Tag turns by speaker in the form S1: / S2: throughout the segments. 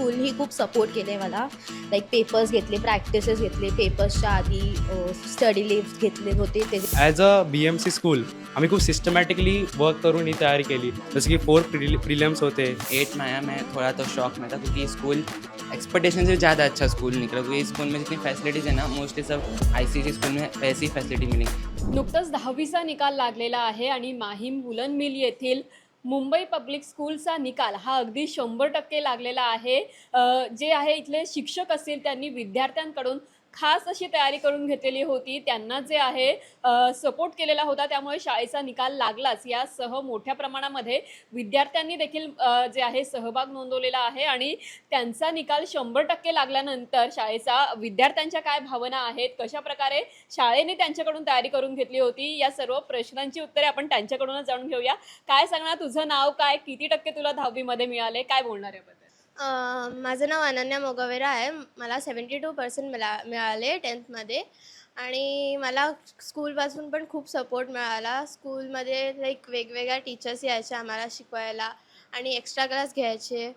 S1: स्कूलनी खूप सपोर्ट केले मला. लाईक पेपर्स घेतले प्रॅक्टिसेस घेतले पेपर्सच्या आधी स्टडी लिव्स घेतले होते. ते
S2: as a B M C school आम्ही खूप सिस्टमॅटिकली वर्क करून ही तयारी केली. जसं की फोर प्रिलियम्स होते.
S3: एट में आया मैं थोड़ा तो शॉक में था क्योंकि स्कूल एक्सपेक्टेशन से ज़्यादा अच्छा स्कूल निकला. क्योंकि इस स्कूल में जितनी फैसिलिटीज़ है ना मोस्टली सब आई स्कूल में वैसी फैसिलिटी मिली.
S4: नुकतंच दहावीचा निकाल लागलेला आहे आणि माहीम वुलन मिल येथील मुंबई पब्लिक स्कूलचा निकाल हा अगदी शंभर टक्के लागलेला आहे. जे आहे इथले शिक्षक असतील त्यांनी विद्यार्थ्यांकडून खास अशी तयारी करून घेतलेली होती. त्यांना जे आहे सपोर्ट केलेला होता त्यामुळे शाळेचा निकाल लागलाच. यासह मोठ्या प्रमाणामध्ये विद्यार्थ्यांनी देखील जे आहे सहभाग नोंदवलेला आहे आणि त्यांचा निकाल शंभर टक्के लागल्यानंतर शाळेचा विद्यार्थ्यांच्या काय भावना आहेत कशा प्रकारे शाळेने त्यांच्याकडून तयारी करून घेतली होती या सर्व प्रश्नांची उत्तरे आपण त्यांच्याकडूनच जाणून घेऊया. काय सांगणार? तुझं नाव काय? किती टक्के तुला दहावीमध्ये मिळाले? काय बोलणार याबद्दल
S5: अं, माझं नाव अनन्या मोगवेरा आहे. मला सेवन्टी टू पर्सेंट मिळा मिळाले टेन्थमध्ये. आणि मला स्कूलपासून पण खूप सपोर्ट मिळाला. स्कूलमध्ये लाईक वेगवेगळ्या टीचर्स यायच्या आम्हाला शिकवायला आणि एक्स्ट्रा क्लास घ्यायचे.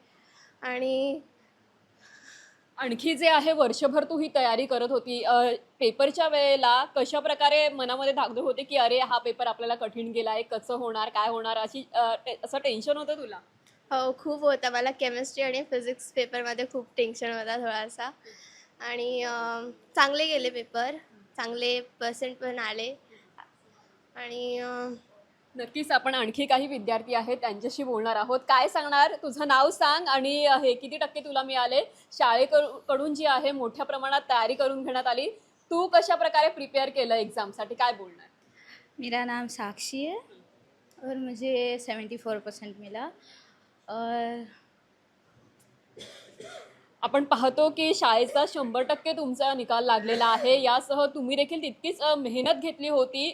S5: आणि
S4: आणखी जे आहे वर्षभर तू ही तयारी करत होती. पेपरच्या वेळेला कशा प्रकारे मनामध्ये धाकधूक होते की अरे हा पेपर आपल्याला कठीण गेला आहे कसं होणार काय होणार? अशी टे- असं टेन्शन होतं तुला?
S5: हो खूप होता. मला केमिस्ट्री आणि फिजिक्स पेपरमध्ये खूप टेन्शन होता थोडासा. आणि अं, चांगले गेले पेपर चांगले पर्सेंट पण आले. आणि अं,
S4: नक्कीच आपण आणखी काही विद्यार्थी आहेत त्यांच्याशी बोलणार आहोत. काय सांगणार? तुझं नाव सांग आणि हे किती टक्के तुला मिळाले? शाळेकडून जी आहे मोठ्या प्रमाणात तयारी करून घेण्यात आली. तू कशा प्रकारे प्रिपेअर केलं एक्झामसाठी काय बोलणार?
S6: मेरा नाम साक्षी है और मुझे सेवेंटी फोर परसेंट मिला.
S4: आपण पाहतो की शाळेचा शंभर टक्के तुमचा निकाल लागलेला आहे. यासह तुम्ही देखील तितकीच मेहनत घेतली होती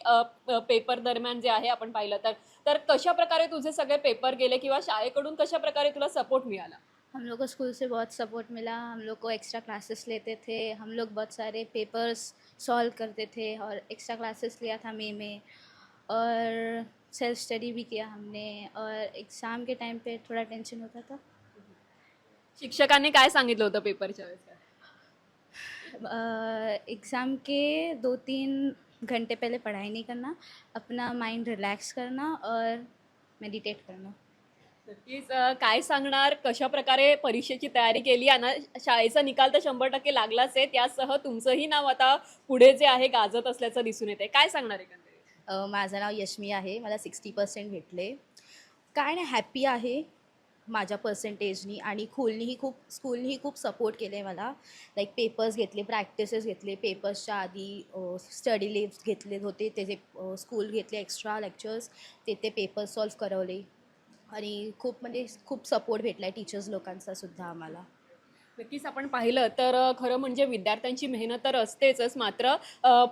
S4: पेपर दरम्यान जे आहे आपण पाहिलं तर. तर कशा प्रकारे तुझे सगळे पेपर गेले किंवा शाळेकडून कशा प्रकारे तुला सपोर्ट मिळाला?
S6: हम लोग को स्कूल से बहुत सपोर्ट मिला. हम लोग को एक्स्ट्रा क्लासेस लेते थे. हम लोग बहुत सारे पेपर्स सॉल्व करते थे और एक्स्ट्रा क्लासेस लिया था मे में. और सेल्फ स्टडी भी किया हमने और एग्ज़ाम के टाइम पे थोड़ा टेंशन होता था।
S4: शिक्षकांनी काय सांगितलं होतं पेपरच्या
S6: एग्ज़ाम के दो तीन घंटे पहले पढ़ाई नहीं करना अपना माइंड रिलैक्स करना और मेडिटेट करना।
S4: नक्कीच अ, काय सांगणार? कशा प्रकारे परीक्षेची तयारी केली? आणि शाळेचा निकाल तर शंभर टक्के लागलाच आहे. त्यासह तुमचंही नाव आता पुढे जे आहे गाजत असल्याचं दिसून येते काय सांगणार एकंदरीत
S1: माझं नाव यशमी आहे. मला सिक्स्टी पर्सेंट भेटले. काय नाही हॅप्पी आहे माझ्या पर्सेंटेजनी आणि खोलनीही खूप स्कूलनीही खूप सपोर्ट केले मला. लाईक पेपर्स घेतले प्रॅक्टिसेस घेतले पेपर्सच्या आधी स्टडी लिव्स घेतले होते. ते जे स्कूल घेतले एक्स्ट्रा लेक्चर्स ते ते पेपर्स सॉल्व करवले. आणि खूप म्हणजे खूप सपोर्ट भेटला आहे टीचर्स लोकांचासुद्धा आम्हाला.
S4: नक्कीच आपण पाहिलं तर खरं म्हणजे विद्यार्थ्यांची मेहनत तर असतेच मात्र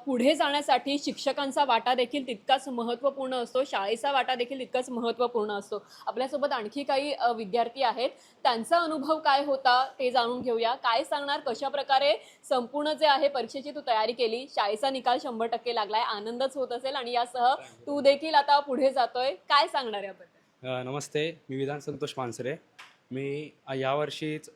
S4: पुढे जाण्यासाठी शिक्षकांचा वाटा देखील तितकाच महत्त्वपूर्ण असतो शाळेचा वाटा देखील तितकाच महत्त्वपूर्ण असतो. आपल्यासोबत आणखी काही विद्यार्थी आहेत. त्यांचा अनुभव काय होता ते जाणून घेऊया. काय सांगणार? कशा प्रकारे संपूर्ण जे आहे परीक्षेची तू तयारी केली? शाळेचा निकाल शंभर टक्के लागलाय आनंदच होत असेल आणि यासह तू देखील आता पुढे जातोय. काय सांगणार याबद्दल?
S2: नमस्ते. मी विधान संतोष मानसरे. मी यावर्षीच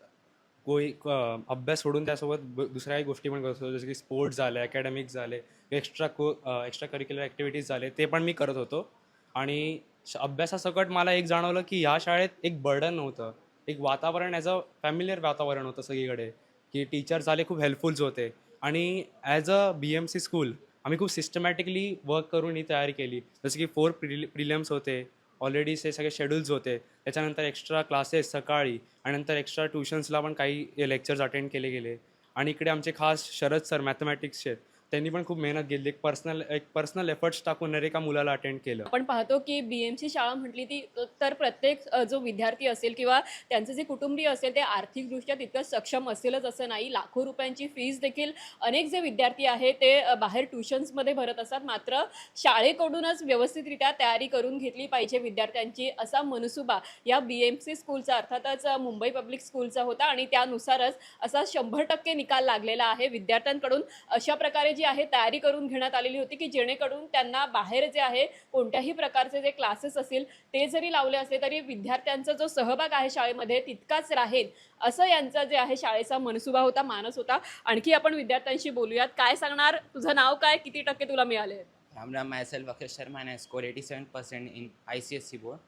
S2: कोई अभ्यास सोडून त्यासोबत दुसऱ्याही गोष्टी पण करत होतो. जसं की स्पोर्ट्स झाले अकॅडमिक्स झाले एक्स्ट्रा को एक्स्ट्रा करिक्युलर ॲक्टिव्हिटीज झाले ते पण मी करत होतो. आणि श- अभ्यासासकट मला एक जाणवलं की ह्या शाळेत एक बर्डन नव्हतं. एक वातावरण ॲज अ फॅमिलियर वातावरण होतं सगळीकडे की टीचर झाले खूप हेल्पफुल्स होते. आणि as a B M C school आम्ही खूप सिस्टमॅटिकली वर्क करून ही तयारी केली. जसं की फोर प्रिलि प्रिलियम्स होते. ऑलरेडी ते सगळे शेड्यूल्स होते. त्याच्यानंतर एक्स्ट्रा क्लासेस सकाळी आणि नंतर एक्स्ट्रा ट्युशन्सला पण काही लेक्चर्स अटेंड केले गेले. आणि इकडे आमचे खास शरद सर मॅथमॅटिक्सचे त्यांनी पण खूप मेहनत घेतली. एक पर्सनल एक पर्सनल एफर्ट्स टाकून एका मुलाला अटेंड केलं.
S4: आपण पाहतो की बी एम सी शाळा म्हटली ती तर प्रत्येक जो विद्यार्थी असेल किंवा त्यांचं जे कुटुंबीय असेल ते आर्थिकदृष्ट्या तितकं सक्षम असेलच असं नाही. लाखो रुपयांची फीज देखील अनेक जे विद्यार्थी आहेत ते बाहेर ट्युशन्समध्ये भरत असतात. मात्र शाळेकडूनच व्यवस्थितरित्या तयारी करून घेतली पाहिजे विद्यार्थ्यांची असा मनसुबा या बी एम सी स्कूलचा अर्थातच मुंबई पब्लिक स्कूलचा होता. आणि त्यानुसारच असा शंभर टक्के निकाल लागलेला आहे. विद्यार्थ्यांकडून अशा प्रकारे जी आहे तयारी करून घेण्यात आलेली होती की जेणेकरून त्यांना बाहेर जे आहे कोणत्याही प्रकारचे जे क्लासेस असतील ते जरी लावले असले तरी विद्यार्थ्यांचा जो सहभाग आहे शाळेमध्ये तितकाच राहील. असं यांचा जे आहे शाळेचा मनसुबा होता मानस होता. आणखी आपण विद्यार्थ्यांशी बोलूयात. काय सांगणार? तुझं नाव काय? किती टक्के तुला मिळाले?
S3: Ram Ram myself Akhil Sharma and score 87 percent in I C S C board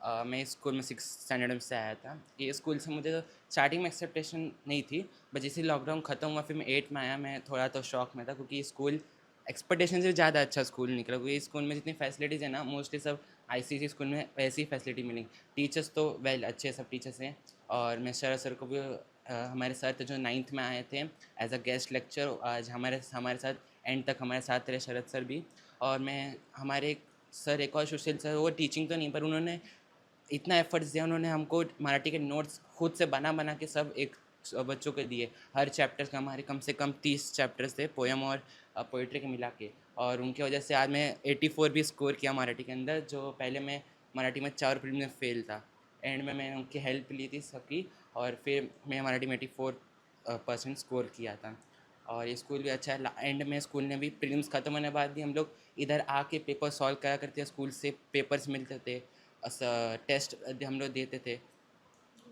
S3: मैं स्कूल में सिक्स स्टैंडर्ड में से आया था। ये स्कूल से मुझे तो स्टार्टिंग में एक्सेप्टेशन नहीं थी बट जैसे लॉकडाउन ख़त्म हुआ फिर मैं एट में आया मैं थोड़ा तो शौक में था क्योंकि स्कूल एक्सपेक्टेशन से ज़्यादा अच्छा स्कूल निकला। क्योंकि स्कूल में जितनी फैसिलिटीज़ है ना मोस्टली सब आई स्कूल में वैसी फैसिलिटी मिलेंगी टीचर्स तो वेल अच्छे सब टीचर्स हैं। और मैं शरद सर को भी अ, हमारे साथ जो नाइन्थ में आए थे एज अ गेस्ट लेक्चर आज हमारे हमारे साथ एंड तक हमारे साथ रहे शरद सर भी। और मैं हमारे सर एक और सुशील सर वो टीचिंग तो नहीं पर उन्होंने इतना एफर्ट्स दिया उन्होंने हमको, मराठी के नोट्स खुद से बना बना के सब एक बच्चों के दिए। हर चैप्टर्स का, हमारे कम से कम तीस चैप्टर्स थे पोएम और पोइट्री के मिला के। और उनकी वजह से आज मैं एटी फोर भी स्कोर किया मराठी के अंदर, जो पहले मैं मराठी में चार फ़िल्म में फेल था। एंड में मैंने उनकी हेल्प ली थी सबकी, और फिर मैं मराठी में एटी फोर परसेंट स्कोर किया था। और ये स्कूल भी अच्छा है। एंड में स्कूल ने भी प्रीलिम्स खत्म होने के बाद भी हम लोग इधर आके पेपर सॉल्व करा करते स्कूल से पेपर्स मिलते थे। टेस्ट हम लोग देते थे।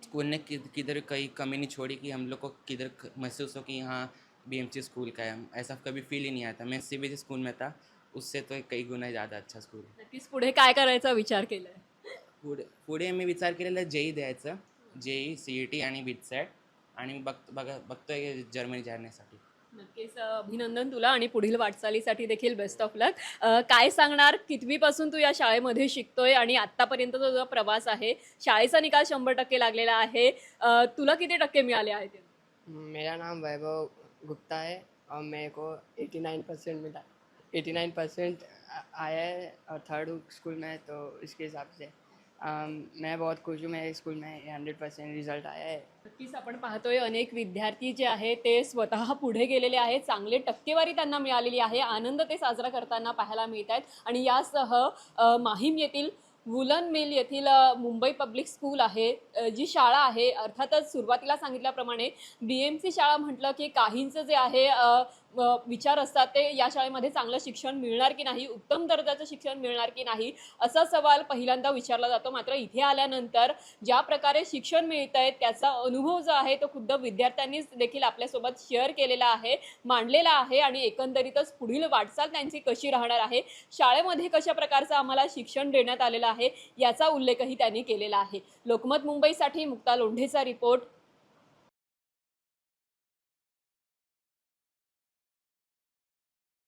S3: स्कूल ने किधर कहीं कमी नहीं छोड़ी कि हम लोग को किधर महसूस हो कि हाँ बी स्कूल का है। ऐसा कभी फील ही नहीं आता मैं सी बी स्कूल में था। उससे तो कई गुना ज़्यादा अच्छा स्कूल
S4: नक्कीच पुढे काय करायचा विचार केलाय?
S3: पुढे पुढे मी विचार केलेला जेई द्यायचं। जेई सी ई टी आणि बिटसॅट आणि बघ बघा बघतोय जर्मनी जाण्यासाठी
S4: नक्कीच अभिनंदन तुला आणि पुढील वाटचालीसाठी देखील बेस्ट ऑफ लक काय सांगणार? कितवीपासून तू या शाळेमध्ये शिकतोय आणि आत्तापर्यंतचा तुझा प्रवास आहे शाळेचा निकाल शंभर टक्के लागलेला आहे. तुला किती टक्के मिळाले आहेत
S7: मेरा नाम वैभव गुप्ता है और मेरे को 89 परसेंट मिला. 89 परसेंट आया है और थर्ड स्कूल में है, तो इसके हिसाब से। Um, मैं बहुत खुश हूँ मेरे स्कूल में हंड्रेड परसेंट रिजल्ट आया है।
S4: नक्कीच आपण पाहतोय अनेक विद्यार्थी जे आहे ते स्वतः पुढे गेलेले आहेत. चांगले टक्केवारी त्यांना मिळालेली आहे. आनंद ते साजरा करताना पाहायला मिळत आहेत आणि यासह माहीम येथील वुलन मिल येथील मुंबई पब्लिक स्कूल आहे. जी शाळा आहे अर्थातच सुरुवातीला सांगितल्याप्रमाणे बी एम सी शाळा म्हटलं की काहींचं जे आहे विचार असतात ते या शाळेमध्ये चांगलं शिक्षण मिळणार की नाही उत्तम दर्जाचं शिक्षण मिळणार की नाही असा सवाल पहिल्यांदा विचारला जातो. मात्र इथे आल्यानंतर ज्या प्रकारे शिक्षण मिळत आहे त्याचा अनुभव जो आहे तो खुद्द विद्यार्थ्यांनीच देखील आपल्यासोबत शेअर केलेला आहे मांडलेला आहे आणि एकंदरीतच पुढील वाटचाल त्यांची कशी राहणार आहे शाळेमध्ये कशा प्रकारचं आम्हाला शिक्षण देण्यात आलेलं आहे याचा उल्लेखही त्यांनी केलेला आहे. लोकमत मुंबईसाठी मुक्ता लोंढेचा रिपोर्ट.